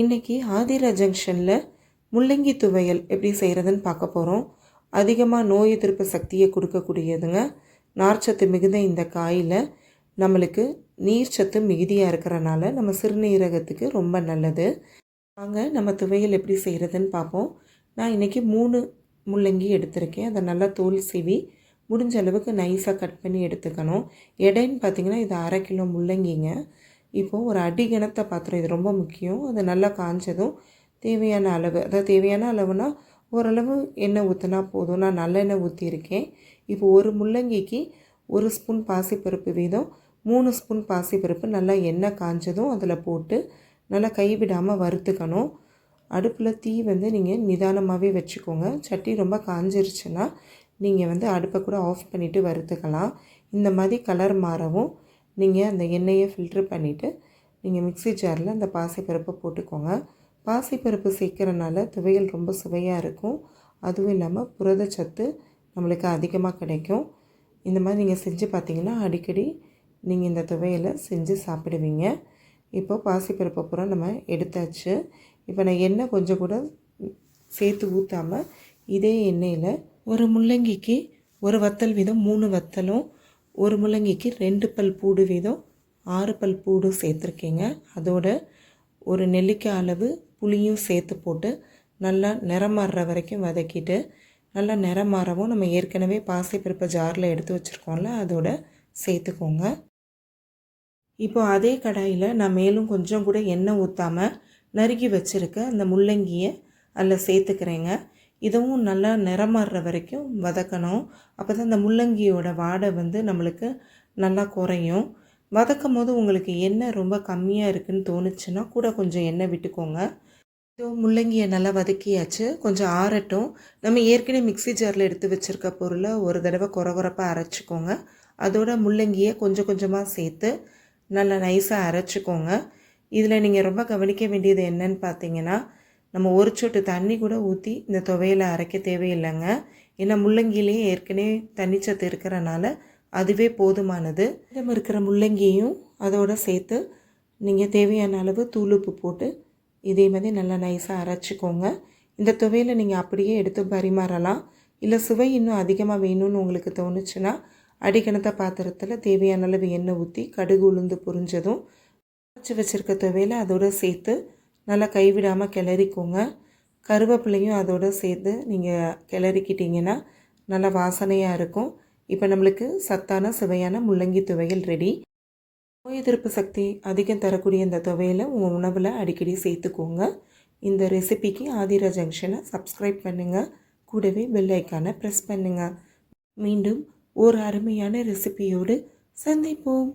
இன்றைக்கி ஆதிரா ஜங்ஷனில் முள்ளங்கி துவையல் எப்படி செய்கிறதுன்னு பார்க்க போகிறோம் அதிகமாக நோய் எதிர்ப்பு சக்தியை கொடுக்கக்கூடியதுங்க. நார்ச்சத்து மிகுந்த இந்த காயில் நம்மளுக்கு நீர்ச்சத்து மிகுதியாக இருக்கிறனால நம்ம சிறுநீரகத்துக்கு ரொம்ப நல்லது. வாங்க நம்ம துவையல் எப்படி செய்கிறதுன்னு பார்ப்போம். நான் இன்றைக்கி மூணு முள்ளங்கி எடுத்திருக்கேன். அதை நல்லா தோல் சீவி முடிஞ்ச அளவுக்கு நைஸாக கட் பண்ணி எடுத்துக்கணும். எடைன்னு பார்த்தீங்கன்னா இது அரை கிலோ முள்ளங்கிங்க. இப்போது ஒரு அடி கிணத்த பாத்திரம் இது ரொம்ப முக்கியம். அது நல்லா காஞ்சதும் தேவையான அளவு அதாவது தேவையான அளவுனா ஓரளவு எண்ணெய் ஊற்றினா போதும். நான் நல்லெண்ணெய் ஊற்றியிருக்கேன் இப்போ ஒரு முள்ளங்கிக்கு ஒரு ஸ்பூன் பாசிப்பருப்பு வீதம் மூணு ஸ்பூன் பாசிப்பருப்பு நல்லா எண்ணெய் காஞ்சதும் அதில் போட்டு நல்லா கைவிடாமல் வறுத்துக்கணும். அடுப்பில் தீ வந்து நீங்கள் நிதானமாகவே வச்சுக்கோங்க. சட்டி ரொம்ப காஞ்சிருச்சுன்னா நீங்கள் வந்து அடுப்பை கூட ஆஃப் பண்ணிவிட்டு வறுத்துக்கலாம். இந்த மாதிரி கலர் மாறவும் நீங்கள் அந்த எண்ணெயை ஃபில்ட்ரு பண்ணிவிட்டு நீங்கள் மிக்ஸி ஜாரில் அந்த பாசிப்பருப்பை போட்டுக்கோங்க. பாசிப்பருப்பு சேர்க்குறனால துவையல் ரொம்ப சுவையாக இருக்கும். அதுவும் இல்லாமல் புரதச்சத்து நம்மளுக்கு அதிகமாக கிடைக்கும். இந்த மாதிரி நீங்கள் செஞ்சு பார்த்தீங்கன்னா அடிக்கடி நீங்கள் இந்த துவையலை செஞ்சு சாப்பிடுவீங்க. இப்போ பாசிப்பருப்பை பூரா நம்ம எடுத்தாச்சு. இப்போ நான் எண்ணெய் கொஞ்சம் கூட சேர்த்து ஊற்றாமல் இதே எண்ணெயில் ஒரு முள்ளங்கிக்கு ஒரு வத்தல் வீதம் மூணு வத்தலும் ஒரு முள்ளங்கிக்கு ரெண்டு பல் பூடு வீதம் ஆறு பல் பூடும் சேர்த்துருக்கீங்க. அதோட ஒரு நெல்லிக்காய் அளவு புளியும் சேர்த்து போட்டு நல்லா நிறம் மாறுற வரைக்கும் வதக்கிட்டு நல்லா நிறம் மாறவும் நம்ம ஏற்கனவே பாசிப்பருப்பை ஜாரில் எடுத்து வச்சுருக்கோம்ல அதோட சேர்த்துக்கோங்க. இப்போ அதே கடாயில் நான் மேலும் கொஞ்சம் கூட எண்ணெய் ஊற்றாமல் நறுக்கி வச்சுருக்க அந்த முள்ளங்கியை அதில் சேர்த்துக்கிறேங்க. இதுவும் நல்லா நிறமாறுற வரைக்கும் வதக்கணும். அப்போ தான் அந்த முள்ளங்கியோட வாடை வந்து நம்மளுக்கு நல்லா குறையும். வதக்கும் போது உங்களுக்கு எண்ணெய் ரொம்ப கம்மியாக இருக்குதுன்னு தோணுச்சுன்னா கூட கொஞ்சம் எண்ணெய் விட்டுக்கோங்க. ஸோ முள்ளங்கியை நல்லா வதக்கியாச்சு. கொஞ்சம் ஆறட்டும். நம்ம ஏற்கனவே மிக்ஸி ஜாரில் எடுத்து வச்சுருக்க பொருளை ஒரு தடவை குறகுறப்பாக அரைச்சிக்கோங்க. அதோட முள்ளங்கியை கொஞ்சம் கொஞ்சமாக சேர்த்து நல்லா நைஸாக அரைச்சிக்கோங்க. இதில் நீங்கள் ரொம்ப கவனிக்க வேண்டியது என்னன்னு பார்த்தீங்கன்னா நம்ம ஒரு சொட்டு தண்ணி கூட ஊற்றி இந்த துவையில் அரைக்க தேவையில்லைங்க. ஏன்னா முள்ளங்கிலேயே ஏற்கனவே தண்ணிச்சத்து இருக்கிறனால அதுவே போதுமானது. இடம் இருக்கிற முள்ளங்கியும் அதோடு சேர்த்து நீங்கள் தேவையான அளவு தூளுப்பு போட்டு இதே மாதிரி நல்லா நைஸாக அரைச்சிக்கோங்க. இந்த துவையில் நீங்கள் அப்படியே எடுத்து பரிமாறலாம். இல்லை சுவை இன்னும் அதிகமாக வேணும்னு உங்களுக்கு தோணுச்சுன்னா அடிக்கணத்த பாத்திரத்தில் தேவையான அளவு எண்ணெய் ஊற்றி கடுகு உளுந்து புரிஞ்சதும் அரைச்சி வச்சுருக்க துவையில் அதோடு சேர்த்து நல்லா கைவிடாமல் கிளறிக்கோங்க. கருவேப்பிலையும் அதோடு சேர்த்து நீங்கள் கிளறிக்கிட்டிங்கன்னா நல்லா வாசனையாக இருக்கும். இப்போ நம்மளுக்கு சத்தான சுவையான முள்ளங்கி துவையல் ரெடி. நோய் எதிர்ப்பு சக்தி அதிகம் தரக்கூடிய இந்த துவையலை உங்கள் உணவில் அடிக்கடி சேர்த்துக்கோங்க. இந்த ரெசிபிக்கு ஆதிரா ஜங்ஷனை சப்ஸ்கிரைப் பண்ணுங்கள் கூடவே பெல் ஐக்கானை ப்ரெஸ் பண்ணுங்கள் மீண்டும் ஒரு அருமையான ரெசிபியோடு சந்திப்போம்.